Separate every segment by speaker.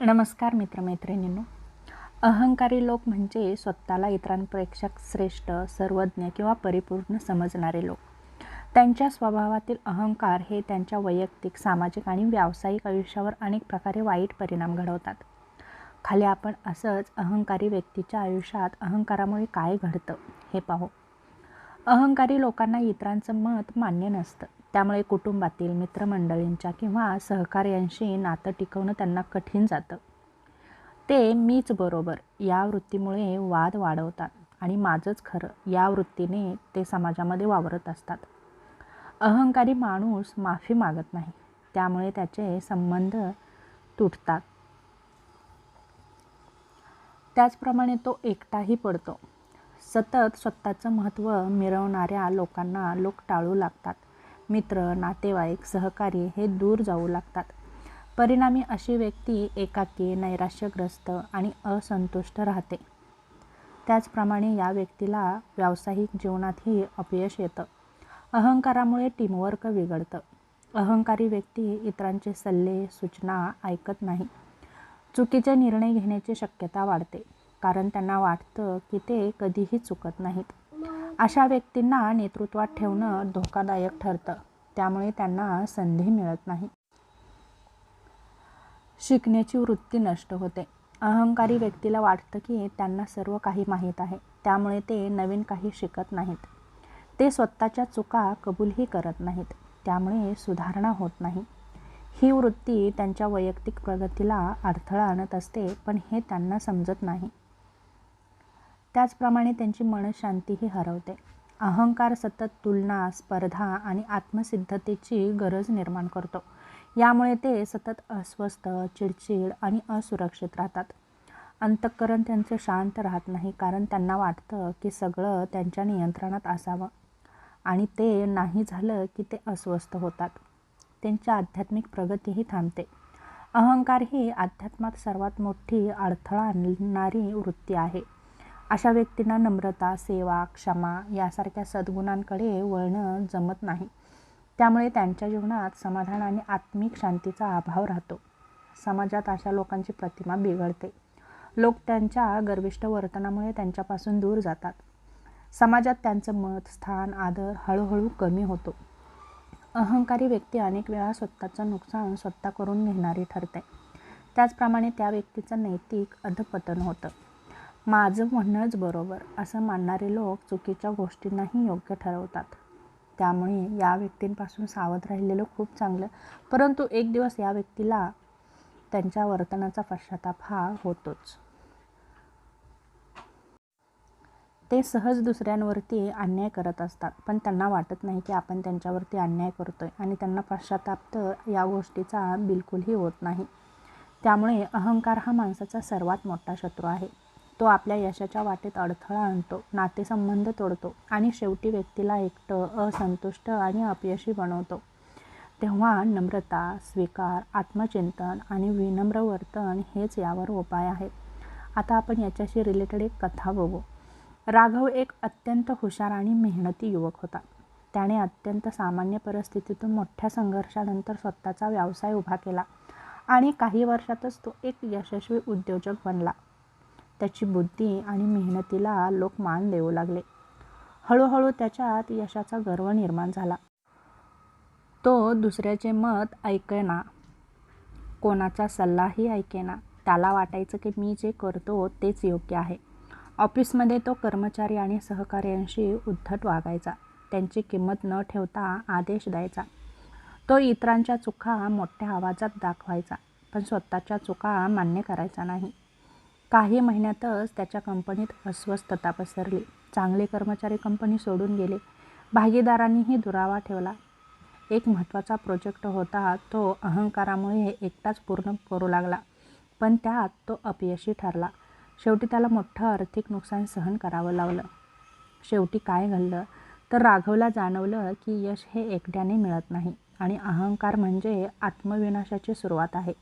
Speaker 1: नमस्कार मित्रमैत्रिणींनो. अहंकारी लोक म्हणजे स्वतःला इतरांपेक्षा श्रेष्ठ सर्वज्ञ किंवा परिपूर्ण समजणारे लोक. त्यांच्या स्वभावातील अहंकार हे त्यांच्या वैयक्तिक सामाजिक आणि व्यावसायिक आयुष्यावर अनेक प्रकारे वाईट परिणाम घडवतात. खाली आपण असंच अहंकारी व्यक्तीच्या आयुष्यात अहंकारामुळे काय घडतं हे पाहू. अहंकारी लोकांना इतरांचं मत मान्य नसतं. त्यामुळे कुटुंबातील मित्रमंडळींच्या किंवा सहकार्यांशी नातं टिकवणं त्यांना कठीण जातं. ते मीच बरोबर या वृत्तीमुळे वाद वाढवतात आणि माझंच खरं या वृत्तीने ते समाजामध्ये वावरत असतात. अहंकारी माणूस माफी मागत नाही त्यामुळे त्याचे संबंध तुटतात. त्याचप्रमाणे तो एकटाही पडतो. सतत स्वतःचं महत्त्व मिरवणाऱ्या लोकांना लोक टाळू लागतात. मित्र नातेवाईक सहकारी हे दूर जाऊ लागतात. परिणामी अशी व्यक्ती एकाकी नैराश्यग्रस्त आणि असंतुष्ट राहते. त्याचप्रमाणे या व्यक्तीला व्यावसायिक जीवनातही अपयश येतं. अहंकारामुळे टीमवर्क बिघडतं. अहंकारी व्यक्ती इतरांचे सल्ले सूचना ऐकत नाही. चुकीचे निर्णय घेण्याची शक्यता वाढते कारण त्यांना वाटतं की ते कधीही चुकत नाहीत. अशा व्यक्तींना नेतृत्वात ठेवणं धोकादायक ठरतं. त्यामुळे त्यांना संधी मिळत नाही. शिकण्याची वृत्ती नष्ट होते. अहंकारी व्यक्तीला वाटतं की त्यांना सर्व काही माहीत आहे. त्यामुळे ते नवीन काही शिकत नाहीत. ते स्वतःच्या चुका कबूलही करत नाहीत. त्यामुळे सुधारणा होत नाही. ही वृत्ती त्यांच्या वैयक्तिक प्रगतीला अडथळा आणत असते पण हे त्यांना समजत नाही. त्याचप्रमाणे त्यांची मनशांतीही हरवते. अहंकार सतत तुलना स्पर्धा आणि आत्मसिद्धतेची गरज निर्माण करतो. यामुळे ते सतत अस्वस्थ चिडचिड आणि असुरक्षित राहतात. अंतःकरण त्यांचं शांत राहत नाही कारण त्यांना वाटतं की सगळं त्यांच्या नियंत्रणात असावं. आणि ते नाही झालं की ते अस्वस्थ होतात. त्यांची आध्यात्मिक प्रगतीही थांबते. अहंकार ही अध्यात्मात सर्वात मोठी अडथळा आणणारी वृत्ती आहे. अशा व्यक्तींना नम्रता सेवा क्षमा यासारख्या सद्गुणांकडे वळणं जमत नाही. त्यामुळे त्यांच्या जीवनात समाधान आणि आत्मिक शांतीचा अभाव राहतो. समाजात अशा लोकांची प्रतिमा बिघडते. लोक त्यांच्या गर्विष्ठ वर्तनामुळे त्यांच्यापासून दूर जातात. समाजात त्यांचं मत स्थान आदर हळूहळू कमी होतो. अहंकारी व्यक्ती अनेक वेळा स्वतःचं नुकसान स्वतः करून घेणारी ठरते. त्याचप्रमाणे त्या व्यक्तीचं नैतिक अधपतन होतं. माझं म्हणणंच बरोबर असं मानणारे लोक चुकीच्या गोष्टींनाही योग्य ठरवतात. त्यामुळे या व्यक्तींपासून सावध राहिलेलं खूप चांगलं. परंतु एक दिवस या व्यक्तीला त्यांच्या वर्तनाचा पश्चाताप हा होतोच. ते सहज दुसऱ्यांवरती अन्याय करत असतात पण त्यांना वाटत नाही की आपण त्यांच्यावरती अन्याय करतोय आणि त्यांना पश्चाताप तर या गोष्टीचा बिलकुलही होत नाही. त्यामुळे अहंकार हा माणसाचा सर्वात मोठा शत्रू आहे. तो आपल्या यशाच्या वाटेत अडथळा आणतो नातेसंबंध तोडतो आणि शेवटी व्यक्तीला एकटं असंतुष्ट आणि अपयशी बनवतो. तेव्हा नम्रता स्वीकार आत्मचिंतन आणि विनम्र वर्तन हेच यावर उपाय आहेत. आता आपण याच्याशी रिलेटेड एक कथा बघू. राघव एक अत्यंत हुशार आणि मेहनती युवक होता. त्याने अत्यंत सामान्य परिस्थितीतून मोठ्या संघर्षानंतर स्वतःचा व्यवसाय उभा केला आणि काही वर्षातच तो एक यशस्वी उद्योजक बनला. त्याची बुद्धी आणि मेहनतीला लोक मान देऊ लागले. हळूहळू त्याच्यात यशाचा गर्व निर्माण झाला. तो दुसऱ्याचे मत ऐकेना कोणाचा सल्लाही ऐकेना त्याला वाटायचं की मी जे करतो तेच योग्य आहे. ऑफिसमध्ये तो कर्मचारी आणि सहकार्यांशी उद्धट वागायचा. त्यांची किंमत न ठेवता आदेश द्यायचा. तो इतरांच्या चुका मोठ्या आवाजात दाखवायचा. पण स्वतःच्या चुका मान्य करायचा नाही. काही महिन्यातच त्याच्या कंपनीत अस्वस्थता पसरली. चांगले कर्मचारी कंपनी सोडून गेले. भागीदारांनीही दुरावा ठेवला. एक महत्त्वाचा प्रोजेक्ट होता तो अहंकारामुळे एकटाच पूर्ण करू लागला. पण त्यात तो अपयशी ठरला. शेवटी त्याला मोठं आर्थिक नुकसान सहन करावं लावलं शेवटी काय घडलं? तर राघवला जाणवलं की यश हे एकट्याने मिळत नाही. आणि अहंकार म्हणजे आत्मविनाशाची सुरुवात आहे.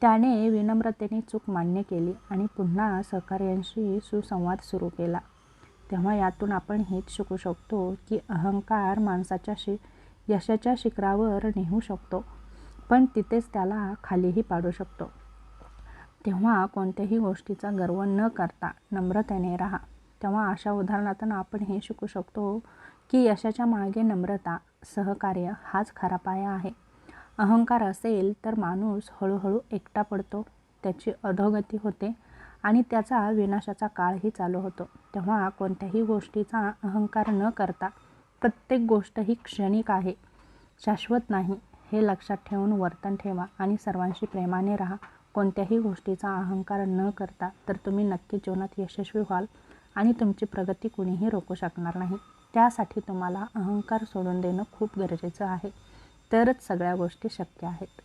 Speaker 1: त्याने विनम्रतेने चूक मान्य केली आणि पुन्हा सहकार्यांशी सुसंवाद सुरू केला. तेव्हा यातून आपण हेच शिकू शकतो की अहंकार माणसाच्या शि यशाच्या शिखरावर नेऊ शकतो पण तिथेच त्याला खालीही पाडू शकतो. तेव्हा कोणत्याही गोष्टीचा गर्व न करता नम्रतेने राहा. तेव्हा अशा उदाहरणातून आपण हे शिकू शकतो की यशाच्या मागे नम्रता सहकार्य हाच खरा पाया आहे. अहंकार असेल तर माणूस हळूहळू एकटा पडतो त्याची अधोगती होते आणि त्याचा विनाशाचा काळही चालू होतो. तेव्हा कोणत्याही गोष्टीचा अहंकार न करता प्रत्येक गोष्ट ही क्षणिक आहे. शाश्वत नाही हे लक्षात ठेवून वर्तन ठेवा आणि सर्वांशी प्रेमाने राहा. कोणत्याही गोष्टीचा अहंकार न करता तर तुम्ही नक्की जीवनात यशस्वी व्हाल आणि तुमची प्रगती कुणीही रोखू शकणार नाही. त्यासाठी तुम्हाला अहंकार सोडून देणं खूप गरजेचं आहे. तरच सगळ्या गोष्टी शक्य आहेत.